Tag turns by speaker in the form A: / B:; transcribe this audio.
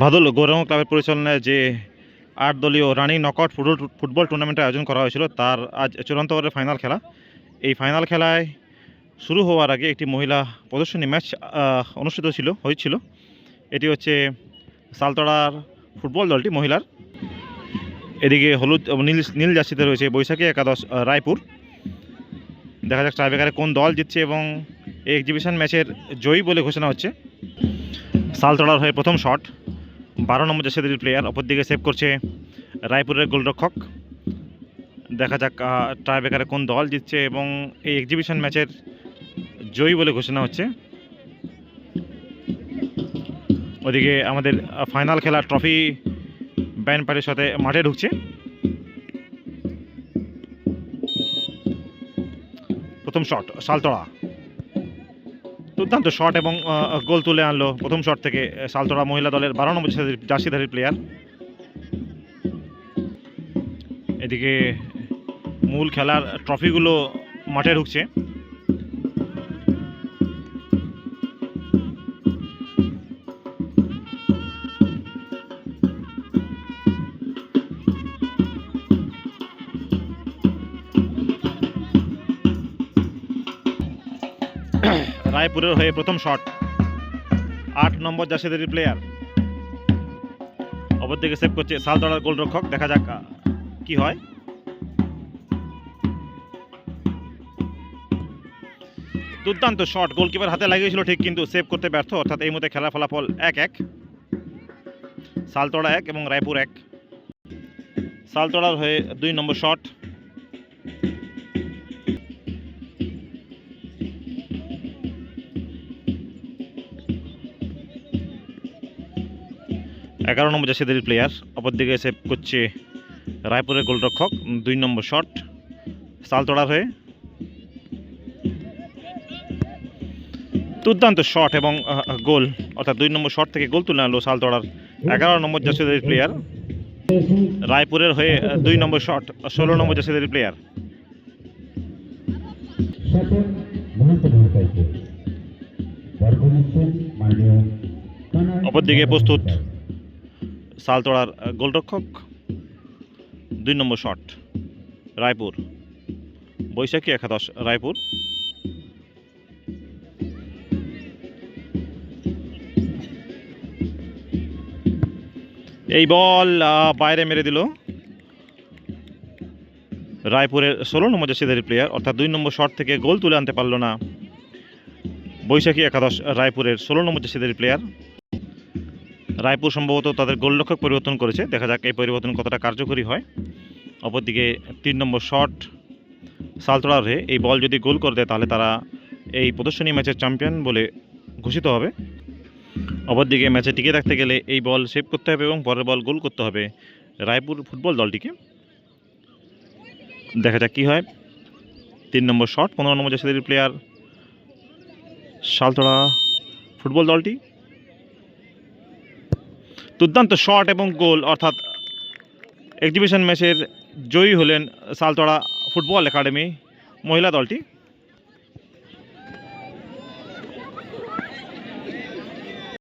A: ভাদল গৌরঙ্গ ক্লাবের পরিচালনায় যে আট দলীয় রানিং নকআউট ফুটবল ফুটবল টুর্নামেন্টের আয়োজন করা হয়েছিল, তার আজ চূড়ান্ত ফাইনাল খেলা। এই ফাইনাল খেলায় শুরু হওয়ার আগে একটি মহিলা প্রদর্শনী ম্যাচ অনুষ্ঠিত ছিল, হয়েছিল। এটি হচ্ছে সালতড়ার ফুটবল দলটি, মহিলার। এদিকে হলুদ নীল নীল জার্সিতে রয়েছে বৈশাখী একাদশ রায়পুর। দেখা যাক ট্রাইবেকারে কোন দল জিতছে এবং এই এক্সিবিশন ম্যাচের জয়ী বলে ঘোষণা হচ্ছে। সালতড়ার হয়ে প্রথম শট। বারো নম্বর জাসিদের প্লেয়ার অপরদিকে সেভ করছে রায়পুরের গোলরক্ষক। দেখা যাক ট্রাইবেকারে কোন দল জিতছে এবং এই এক্সিবিশন ম্যাচের জয়ী বলে ঘোষণা হচ্ছে। ওদিকে আমাদের ফাইনাল খেলা ট্রফি ব্যান্ড পার্টির সাথে মাঠে ঢুকছে। প্রথম শট সালতড়া দুর্দান্ত শট এবং গোল তুলে আনলো প্রথম শট থেকে সালতোড়া মহিলা দলের বারো নম্বর জার্সি- জার্সিধারী প্লেয়ার এদিকে মূল খেলার ট্রফিগুলো মাঠে ঢুকছে। রায়পুরের হয়ে প্রথম শট আট নম্বর জাসিদারি প্লেয়ার অপরদিকে সেভ করছে সালতলার গোলরক্ষক। দেখা যাক কি হয়। দুর্দান্ত শট গোলকিপার হাতে লাগিয়েছিল ঠিক, কিন্তু সেভ করতে ব্যর্থ। অর্থাৎ এই মধ্যে খেলার ফলাফল এক এক। সালতড়া এক এবং রায়পুর এক। সালতড়ার হয়ে দুই নম্বর শট এগারো নম্বর জাসিদারি প্লেয়ার অপরদিকে সেভ করছে রায়পুরের গোলরক্ষক, দুই নম্বর শট সালতড়ার হয়ে দুর্দান্ত শট এবং গোল। অর্থাৎ দুই নম্বর শট থেকে গোল তুলে আনলো সালতড়ার এগারো নম্বর জাসিদারি প্লেয়ার রায়পুরের হয়ে দুই নম্বর শট ষোলো নম্বর জাসিদারি প্লেয়ার অপরদিকে প্রস্তুত সালতড়ার গোলরক্ষক, দুই নম্বর শট, রায়পুর। বৈশাখী একাদশ, রায়পুর। এই বল বাইরে মেরে দিল। রায়পুরের ষোলো নম্বর জাসিদারি প্লেয়ার অর্থাৎ দুই নম্বর শট থেকে গোল তুলে আনতে পারল না। বৈশাখী একাদশ, রায়পুরের ষোলো নম্বর জাসিদারি প্লেয়ার রায়পুর সম্ভবত তাদের গোলরক্ষক পরিবর্তন করেছে। দেখা যাক এই পরিবর্তন কতটা কার্যকরী হয়। অপরদিকে তিন নম্বর শট সালতোড়ার হয়ে এই বল যদি গোল করে দেয় তাহলে তারা এই প্রদর্শনী ম্যাচের চ্যাম্পিয়ন বলে ঘোষিত হবে। অপরদিকে ম্যাচে টিকে থাকতে গেলে এই বল সেভ করতে হবে এবং পরের বল গোল করতে হবে রায়পুর ফুটবল দলটিকে। দেখা যাক কী হয়। তিন নম্বর শট, পনেরো নম্বর জাসিদারি প্লেয়ার সালতোড়া ফুটবল দলটি। দুর্দান্ত শট এবং গোল অর্থাৎ এক্সিবিশন ম্যাচের জয়ী হলেন সালতড়া ফুটবল একাডেমি মহিলা দলটি।